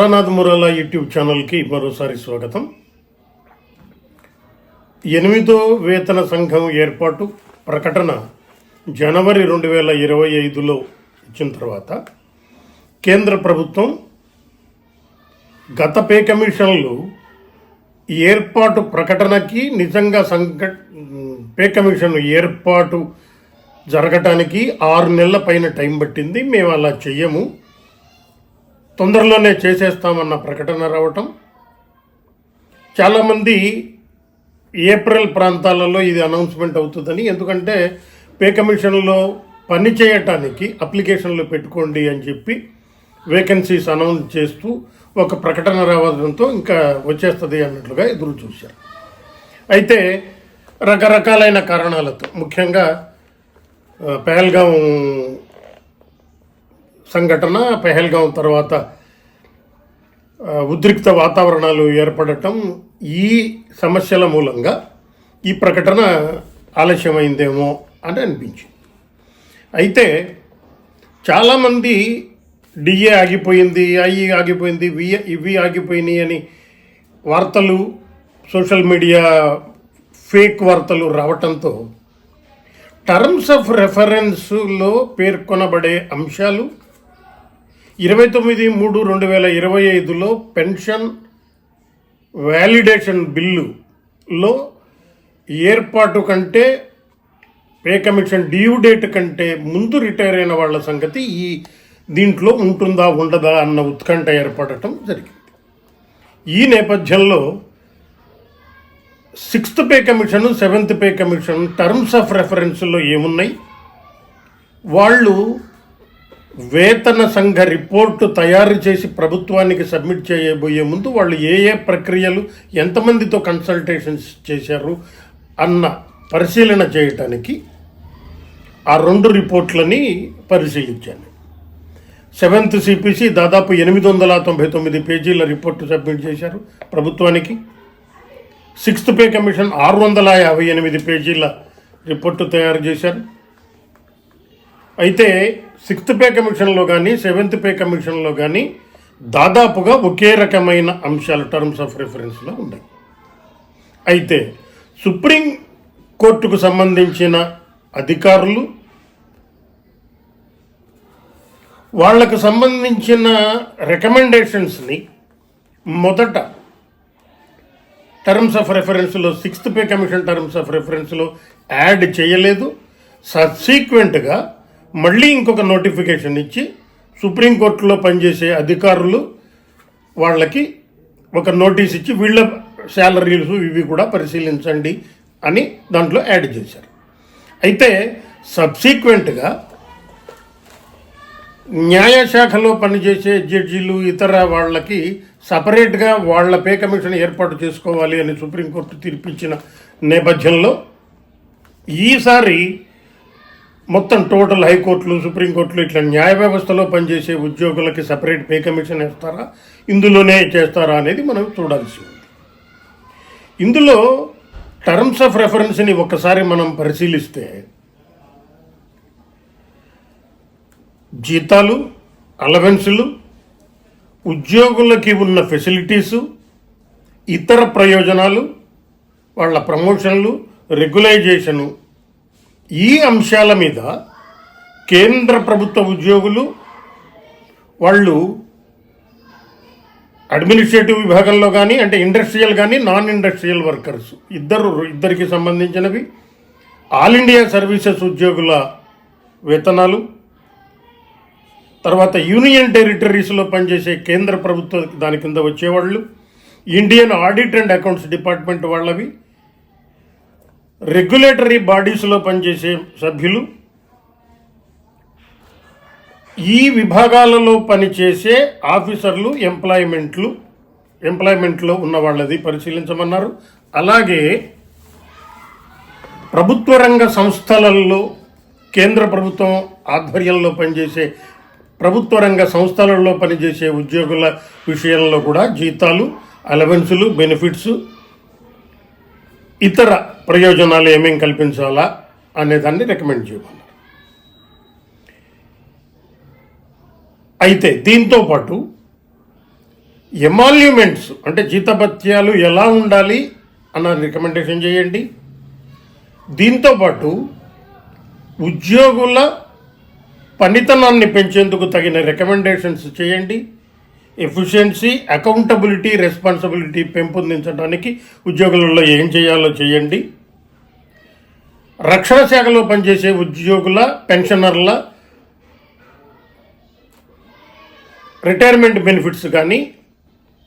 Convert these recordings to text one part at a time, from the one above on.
Taranath Murali YouTube ఛానల్కి మరోసారి స్వాగతం. ఎనిమిదో వేతన సంఘం ఏర్పాటు ప్రకటన జనవరి రెండు వేల ఇరవై ఐదులో ఇచ్చిన తర్వాత కేంద్ర ప్రభుత్వం గత పే కమిషన్లు ఏర్పాటు ప్రకటనకి నిజంగా సంఘ పే కమిషన్ ఏర్పాటు జరగటానికి ఆరు నెలల పైన టైం పట్టింది. మేము అలా చెయ్యము. తొందరలోనే చేసేస్తామన్న ప్రకటన రావటం. చాలామంది ఏప్రిల్ ప్రాంతాలలో ఇది అనౌన్స్మెంట్ అవుతుందని ఎందుకంటే పే కమిషన్లో పని చేయటానికి అప్లికేషన్లు పెట్టుకోండి అని చెప్పి వేకెన్సీస్ అనౌన్స్ చేస్తూ ఒక ప్రకటన రావడంతో ఇంకా వచ్చేస్తుంది అన్నట్లుగా ఎదురు చూశారు. అయితే రకరకాలైన కారణాలతో ముఖ్యంగా ఆ, పహల్గాం సంఘటన పెహల్గాం తర్వాత ఉద్రిక్త వాతావరణాలు ఏర్పడటం ఈ సమస్యల మూలంగా ఈ ప్రకటన ఆలస్యమైందేమో అని అనిపించింది. అయితే చాలామంది డిఏ ఆగిపోయింది ఐఈ ఆగిపోయింది వి ఇవి ఆగిపోయినాయి అని వార్తలు సోషల్ మీడియా ఫేక్ వార్తలు రావటంతో టర్మ్స్ ఆఫ్ రెఫరెన్స్లో పేర్కొనబడే అంశాలు ఇరవై తొమ్మిది మూడు రెండు వేల ఇరవై ఐదులో పెన్షన్ వ్యాలిడేషన్ బిల్లులో ఏర్పాటు కంటే పే కమిషన్ డ్యూ డేట్ కంటే ముందు రిటైర్ అయిన వాళ్ళ సంగతి ఈ దీంట్లో ఉంటుందా ఉండదా అన్న ఉత్కంఠ ఏర్పడటం జరిగింది. ఈ నేపథ్యంలో sixth pay commission seventh pay commission terms of రెఫరెన్స్లో ఏమున్నాయి? వాళ్ళు వేతన సంఘ రిపోర్టు తయారు చేసి ప్రభుత్వానికి సబ్మిట్ చేయబోయే ముందు వాళ్ళు ఏ ఏ ప్రక్రియలు ఎంతమందితో కన్సల్టేషన్స్ చేశారు అన్న పరిశీలన చేయటానికి ఆ రెండు రిపోర్ట్లని పరిశీలించాను. సెవెంత్ సిపిసి దాదాపు ఎనిమిది వందల తొంభై తొమ్మిది పేజీల రిపోర్టు సబ్మిట్ చేశారు ప్రభుత్వానికి. సిక్స్త్ పే కమిషన్ ఆరు వందల యాభై ఎనిమిది పేజీల రిపోర్టు తయారు చేశారు. అయితే సిక్స్త్ పే కమిషన్లో కానీ సెవెంత్ పే కమిషన్లో కానీ దాదాపుగా ఒకే రకమైన అంశాలు టర్మ్స్ ఆఫ్ రెఫరెన్స్లో ఉన్నాయి. అయితే సుప్రీం కోర్టుకు సంబంధించిన అధికారులు వాళ్ళకు సంబంధించిన రికమెండేషన్స్ని మొదట terms of రెఫరెన్స్లో sixth pay commission terms of రెఫరెన్స్లో add చేయలేదు. సబ్సీక్వెంట్గా మళ్ళీ ఇంకొక నోటిఫికేషన్ ఇచ్చి సుప్రీంకోర్టులో పనిచేసే అధికారులు వాళ్ళకి ఒక నోటీస్ ఇచ్చి వీళ్ళ శాలరీలు ఇవి కూడా పరిశీలించండి అని దాంట్లో యాడ్ చేశారు. అయితే సబ్సీక్వెంట్గా న్యాయశాఖలో పనిచేసే జడ్జీలు ఇతర వాళ్ళకి సపరేట్గా వాళ్ళ పే కమిషన్ ఏర్పాటు చేసుకోవాలి అని సుప్రీంకోర్టు తీర్పిచ్చిన నేపథ్యంలో ఈసారి మొత్తం టోటల్ హైకోర్టులు సుప్రీంకోర్టులు ఇట్లా న్యాయ వ్యవస్థలో పనిచేసే ఉద్యోగులకి సపరేట్ పే కమిషన్ ఇస్తారా? ఇందులోనే చేస్తారా అనేది మనం చూడాల్సి ఉంది. ఇందులో టర్మ్స్ ఆఫ్ రెఫరెన్స్ని ఒక్కసారి మనం పరిశీలిస్తే జీతాలు అలవెన్సులు ఉద్యోగులకి ఉన్న ఫెసిలిటీసు ఇతర ప్రయోజనాలు వాళ్ళ ప్రమోషన్లు రెగ్యులైజేషను ఈ అంశాల మీద కేంద్ర ప్రభుత్వ ఉద్యోగులు వాళ్ళు అడ్మినిస్ట్రేటివ్ విభాగంలో కానీ అంటే ఇండస్ట్రియల్ కానీ నాన్ ఇండస్ట్రియల్ వర్కర్స్ ఇద్దరు ఇద్దరికి సంబంధించినవి. ఆల్ ఇండియా సర్వీసెస్ ఉద్యోగుల వేతనాలు. తర్వాత యూనియన్ టెరిటరీస్లో పనిచేసే కేంద్ర ప్రభుత్వ దాని కింద వచ్చేవాళ్ళు. Indian audit and accounts department వాళ్ళవి. రెగ్యులేటరీ బాడీస్లో పనిచేసే సభ్యులు. ఈ విభాగాలలో పనిచేసే ఆఫీసర్లు ఎంప్లాయ్మెంట్లు ఎంప్లాయ్మెంట్లో ఉన్న వాళ్ళది పరిశీలించమన్నారు. అలాగే ప్రభుత్వ రంగ సంస్థలలో కేంద్ర ప్రభుత్వం ఆధ్వర్యంలో పనిచేసే ప్రభుత్వ రంగ సంస్థలలో పనిచేసే ఉద్యోగుల విషయంలో కూడా జీతాలు అలవెన్సులు బెనిఫిట్స్ ఇతర ప్రయోజనాలు ఏమేం కల్పించాలా అనేదాన్ని రికమెండ్ చేయమన్నారు. అయితే దీంతో పాటు ఎమాల్యుమెంట్స్ అంటే జీతభత్యాలు ఎలా ఉండాలి అన్న రికమెండేషన్ చేయండి. దీంతోపాటు ఉద్యోగుల పనితనాన్ని పెంచేందుకు తగిన రికమెండేషన్స్ చేయండి. ఎఫిషియన్సీ అకౌంటబిలిటీ రెస్పాన్సిబిలిటీ పెంపొందించడానికి ఉద్యోగులలో ఏం చేయాలో చేయండి. రక్షణ శాఖలో పనిచేసే ఉద్యోగుల పెన్షనర్ల రిటైర్మెంట్ బెనిఫిట్స్ కానీ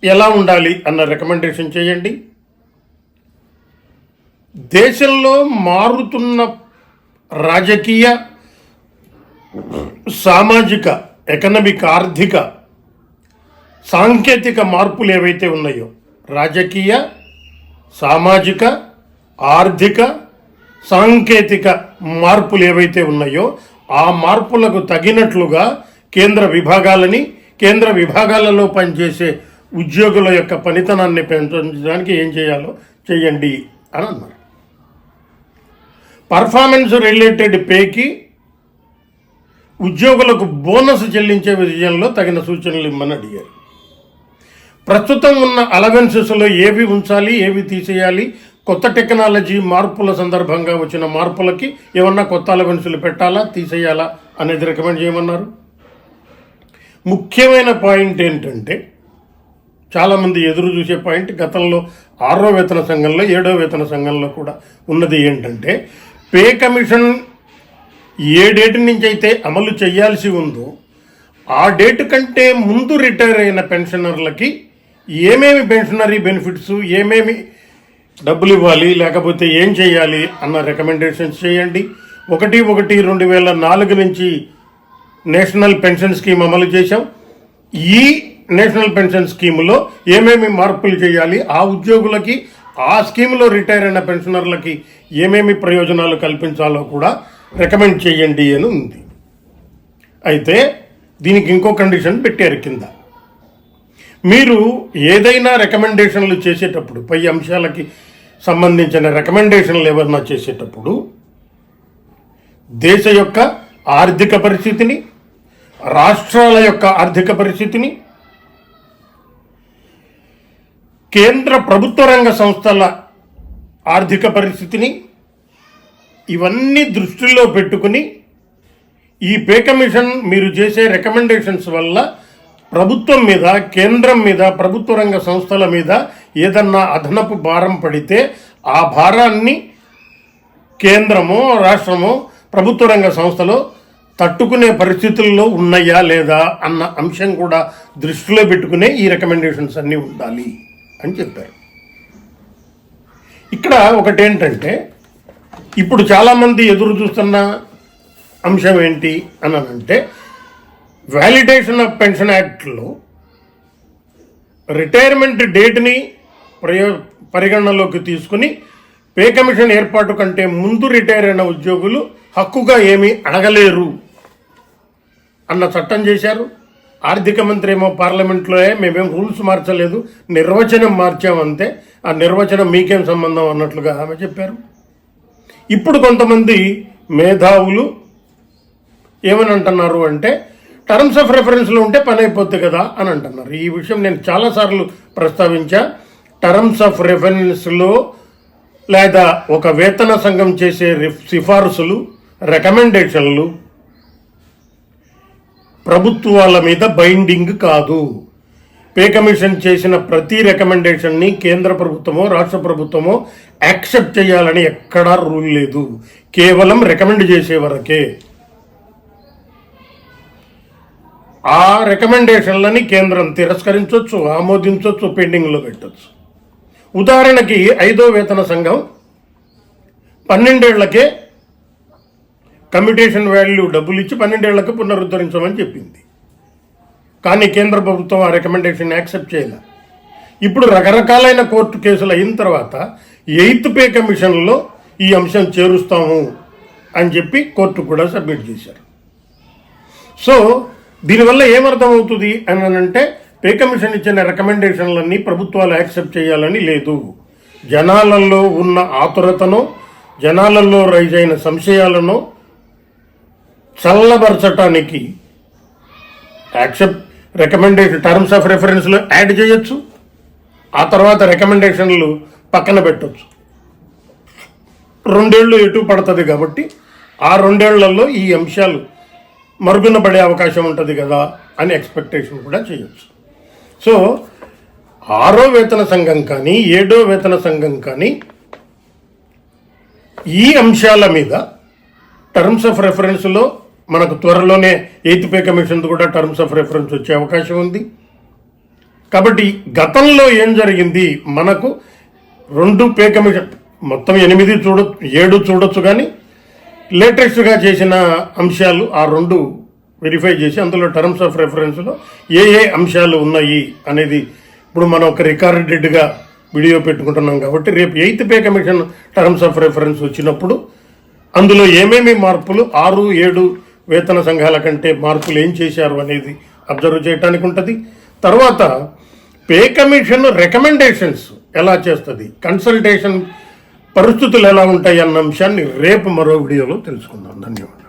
ఎలా ఉండాలి అన్న రికమెండేషన్ చేయండి. దేశంలో మారుతున్న రాజకీయ సామాజిక ఎకనమిక్ ఆర్థిక సాంకేతిక మార్పులు ఏవైతే ఉన్నాయో రాజకీయ సామాజిక ఆర్థిక సాంకేతిక మార్పులు ఏవైతే ఉన్నాయో ఆ మార్పులకు తగినట్లుగా కేంద్ర విభాగాలని కేంద్ర విభాగాలలో పనిచేసే ఉద్యోగుల యొక్క పనితనాన్ని పెంచడానికి ఏం చేయాలో చేయండి అని అన్నారు. పర్ఫార్మెన్స్ రిలేటెడ్ పేకి ఉద్యోగులకు బోనస్ చెల్లించే విషయంలో తగిన సూచనలు ఇమ్మని అడిగారు. ప్రస్తుతం ఉన్న అలవెన్సెస్లో ఏవి ఉంచాలి ఏవి తీసేయాలి కొత్త టెక్నాలజీ మార్పుల సందర్భంగా వచ్చిన మార్పులకి ఏమన్నా కొత్త అలవెన్సులు పెట్టాలా తీసేయాలా అనేది రికమెండ్ చేయమన్నారు. ముఖ్యమైన పాయింట్ ఏంటంటే చాలామంది ఎదురు చూసే పాయింట్ గతంలో ఆరో వేతన సంఘంలో ఏడో వేతన సంఘంలో కూడా ఉన్నది ఏంటంటే పే కమిషన్ ఏ డేట్ నుంచి అయితే అమలు చేయాల్సి ఉందో ఆ డేట్ కంటే ముందు రిటైర్ అయిన పెన్షనర్లకి ఏమేమి పెన్షనరీ బెనిఫిట్స్ ఏమేమి డబ్బులు ఇవ్వాలి లేకపోతే ఏం చేయాలి అన్న రికమెండేషన్స్ చేయండి. ఒకటి ఒకటి రెండు వేల నాలుగు నుంచి నేషనల్ పెన్షన్ స్కీమ్ అమలు చేశాం. ఈ నేషనల్ పెన్షన్ స్కీములో ఏమేమి మార్పులు చేయాలి ఆ ఉద్యోగులకి ఆ స్కీమ్లో రిటైర్ అయిన పెన్షనర్లకి ఏమేమి ప్రయోజనాలు కల్పించాలో కూడా రికమెండ్ చేయండి అని ఉంది. అయితే దీనికి ఇంకో కండిషన్ పెట్టారు కింద. మీరు ఏదైనా రికమెండేషన్లు చేసేటప్పుడు పై అంశాలకి సంబంధించిన రికమెండేషన్లు ఏమన్నా చేసేటప్పుడు దేశ యొక్క ఆర్థిక పరిస్థితిని రాష్ట్రాల యొక్క ఆర్థిక పరిస్థితిని కేంద్ర ప్రభుత్వ రంగ సంస్థల ఆర్థిక పరిస్థితిని ఇవన్నీ దృష్టిలో పెట్టుకుని ఈ పే కమిషన్ మీరు చేసే రికమెండేషన్స్ వల్ల ప్రభుత్వం మీద కేంద్రం మీద ప్రభుత్వ రంగ సంస్థల మీద ఏదన్నా అదనపు భారం పడితే ఆ భారాన్ని కేంద్రము రాష్ట్రము ప్రభుత్వ రంగ సంస్థలో తట్టుకునే పరిస్థితుల్లో ఉన్నాయా లేదా అన్న అంశం కూడా దృష్టిలో పెట్టుకునే ఈ రికమెండేషన్స్ అన్నీ ఉండాలి అని చెప్పారు. ఇక్కడ ఒకటేంటంటే ఇప్పుడు చాలామంది ఎదురు చూస్తున్న అంశం ఏంటి అని అంటే వ్యాలిడేషన్ ఆఫ్ పెన్షన్ యాక్ట్లో రిటైర్మెంట్ డేట్ని ప్రయో పరిగణనలోకి తీసుకుని పే కమిషన్ ఏర్పాటు కంటే ముందు రిటైర్ అయిన ఉద్యోగులు హక్కుగా ఏమీ అడగలేరు అన్న చట్టం చేశారు. ఆర్థిక మంత్రి ఏమో పార్లమెంట్లో మేమేం రూల్స్ మార్చలేదు నిర్వచనం మార్చామంతే ఆ నిర్వచనం మీకేం సంబంధం అన్నట్లుగా ఆమె చెప్పారు. ఇప్పుడు కొంతమంది మేధావులు ఏమని అంటున్నారు అంటే టర్మ్స్ ఆఫ్ రెఫరెన్స్లో ఉంటే పని అయిపోద్ది కదా అని అంటున్నారు. ఈ విషయం నేను చాలాసార్లు ప్రస్తావించా. టర్మ్స్ ఆఫ్ రెఫరెన్స్లో లేదా ఒక వేతన సంఘం చేసే రిఫ్- సిఫార్సులు రికమెండేషన్లు ప్రభుత్వాల మీద బైండింగ్ కాదు. పే కమిషన్ చేసిన ప్రతి రికమెండేషన్ని కేంద్ర ప్రభుత్వమో రాష్ట్ర ప్రభుత్వమో యాక్సెప్ట్ చేయాలని ఎక్కడా రూల్ లేదు. కేవలం రికమెండ్ చేసే వరకే. ఆ రికమెండేషన్లని కేంద్రం తిరస్కరించవచ్చు ఆమోదించవచ్చు పెండింగ్లో పెట్టచ్చు. ఉదాహరణకి ఐదో వేతన సంఘం పన్నెండేళ్ళకే కమ్యూటేషన్ వాల్యూ డబ్బులు ఇచ్చి పన్నెండేళ్ళకు పునరుద్ధరించమని చెప్పింది. కానీ కేంద్ర ప్రభుత్వం ఆ రికమెండేషన్ యాక్సెప్ట్ చేయలే. ఇప్పుడు రకరకాలైన కోర్టు కేసులు అయిన తర్వాత ఎయిత్ పే కమిషన్లో ఈ అంశం చేరుస్తాము అని చెప్పి కోర్టు కూడా సబ్మిట్ చేశారు. సో దీనివల్ల ఏమర్థమవుతుంది అని అంటే పే కమిషన్ ఇచ్చిన రికమెండేషన్లన్నీ ప్రభుత్వాలు యాక్సెప్ట్ చేయాలని లేదు. జనాలలో ఉన్న ఆతురతను జనాలలో రైజ్ అయిన సంశయాలను చల్లబరచటానికి యాక్సెప్ట్ రికమెండేషన్ టర్మ్స్ ఆఫ్ రెఫరెన్స్లో యాడ్ చేయొచ్చు. ఆ తర్వాత రికమెండేషన్లు పక్కన పెట్టచ్చు. రెండేళ్ళు ఎటు పడుతుంది కాబట్టి ఆ రెండేళ్ళలో ఈ అంశాలు మరుగున పడే అవకాశం ఉంటుంది కదా అని ఎక్స్పెక్టేషన్ కూడా చేయొచ్చు. సో ఆరో వేతన సంఘం కానీ ఏడో వేతన సంఘం కానీ ఈ అంశాల మీద టర్మ్స్ ఆఫ్ రెఫరెన్స్లో మనకు త్వరలోనే ఎయిత్ పే కమిషన్ కూడా టర్మ్స్ ఆఫ్ రెఫరెన్స్ వచ్చే అవకాశం ఉంది. కాబట్టి గతంలో ఏం జరిగింది? మనకు రెండు పే కమిషన్ మొత్తం ఎనిమిది చూడ ఏడు చూడొచ్చు కానీ లేటెస్ట్గా చేసిన అంశాలు ఆ రెండు వెరిఫై చేసి అందులో టర్మ్స్ ఆఫ్ రెఫరెన్స్లో ఏ ఏ అంశాలు ఉన్నాయి అనేది ఇప్పుడు మనం ఒక రికార్డెడ్గా వీడియో పెట్టుకుంటున్నాం కాబట్టి రేపు eighth pay commission terms of reference వచ్చినప్పుడు అందులో ఏమేమి మార్పులు ఆరు ఏడు వేతన సంఘాల కంటే మార్పులు ఏం చేశారు అనేది అబ్జర్వ్ చేయడానికి ఉంటుంది. తర్వాత పే కమిషన్ రికమెండేషన్స్ ఎలా చేస్తుంది? కన్సల్టేషన్ పరిస్థితులు ఎలా ఉంటాయి అన్న అంశాన్ని రేపు మరో వీడియోలో తెలుసుకుందాం. ధన్యవాదాలు.